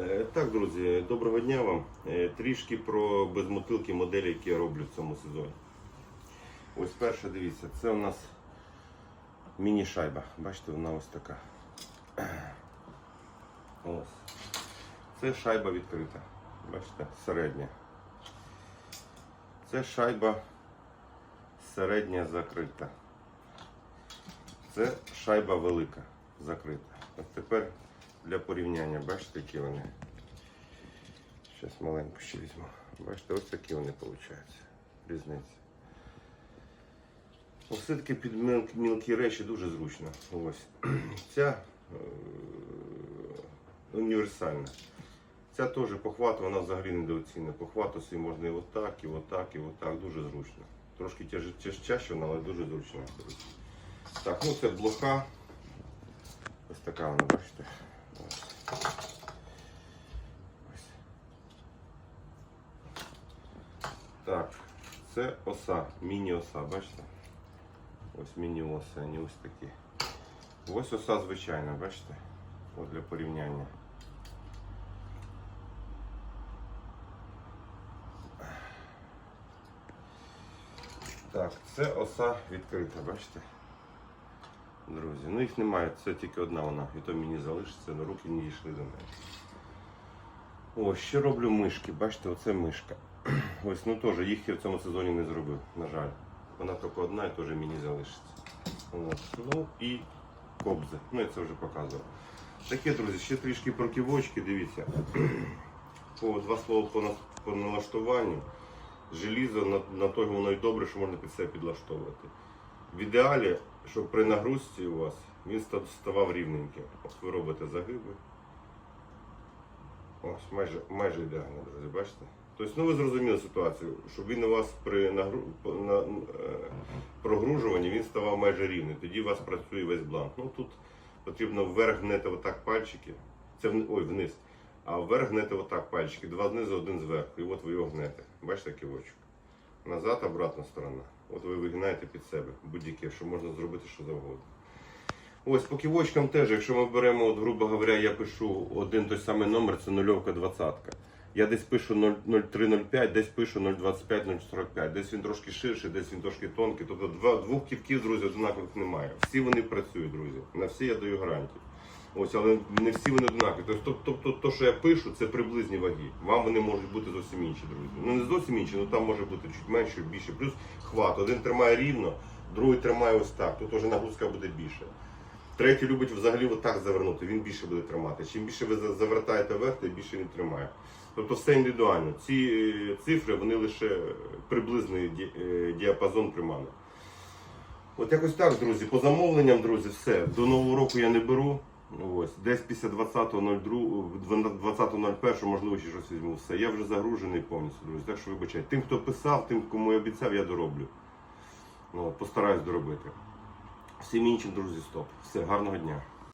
Е, Так, друзі, доброго дня вам. Е, Трішки про безмотилки моделі, які я роблю в цьому сезоні. Ось перша, дивіться, це у нас міні-шайба. Бачите, вона ось така. Ось. Це шайба відкрита. Бачите, середня. Це шайба середня закрита. Це шайба велика закрита. Ось тепер для порівняння, бачите, які вони. Зараз маленьку ще візьму. Бачите, ось такі вони виходять. Різниця. Ось все-таки під мілкі речі дуже зручно. Ось. Ця е, універсальна. Ця теж похват, вона взагалі недооцінена. Похвату собі можна і отак, і отак, і отак. Дуже зручно. Трошки тяжчаще, вона, але дуже зручно. Так, ну це блока. Ось така вона, бачите. Ось. Ось. Так, це оса, міні-оса, бачите? Ось міні-оси, вони ось такі. Ось оса звичайна, бачите? От для порівняння. Так, це оса відкрита, бачите? Друзі, ну їх немає, це тільки одна вона, і то мені залишиться, на руки не дійшли до неї. О, ще роблю мишки, бачите, оце мишка. Ось, ну теж їх я в цьому сезоні не зробив, на жаль. Вона тільки одна і теж мені залишиться. От. Ну і кобзи. Ну я це вже показував. Таке, друзі, ще трішки про ківочки, дивіться. По два слова по, по налаштуванню. Желізо на, на того воно і добре, що можна під себе підлаштовувати. В ідеалі, щоб при нагрузці у вас він ставав рівненьким. Ось ви робите загиби. Ось, майже, майже ідеально, друзі, бачите? Тобто, ну ви зрозуміли ситуацію, щоб він у вас при нагру... на... е, прогружуванні він ставав майже рівний. Тоді у вас працює весь бланк. Ну тут потрібно вверх гнете отак пальчики. Це вни- ой, вниз. А вверх гнете отак пальчики. Два знизу, один зверху. І от ви його гнете. Бачите кивочок? Назад, обратна сторона. От ви вигинаєте під себе будь-яке, що можна зробити що завгодно. Ось по ківочкам теж, якщо ми беремо, от, грубо говоря, я пишу один той самий номер, це нульовка двадцятка. Я десь пишу 0,0305, десь пишу 0,25, 0,45. Десь він трошки ширший, десь він трошки тонкий. Тобто два, двох ківків, друзі, однакових немає. Всі вони працюють, друзі. На всі я даю гарантію. Ось, але не всі вони однакові. Тобто, тобто, то, що я пишу, це приблизні ваги. Вам вони можуть бути зовсім інші, друзі. Ну не зовсім інші, але там може бути чуть менше, більше. Плюс хват. Один тримає рівно, другий тримає ось так. Тут вже нагрузка буде більше. Третій любить взагалі отак завернути, він більше буде тримати. Чим більше ви завертаєте вверх, тим більше він тримає. Тобто все індивідуально. Ці е, цифри вони лише приблизний е, діапазон приманок. От якось так, друзі. По замовленням, друзі, все. До нового року я не беру. Ось, десь після 20.02, 20.01, можливо, ще щось візьму. Все. Я вже загружений повністю, друзі. Так що вибачайте. Тим, хто писав, тим, кому я обіцяв, я дороблю. Ну, от, постараюсь доробити. Всім іншим, друзі, стоп. Все, гарного дня.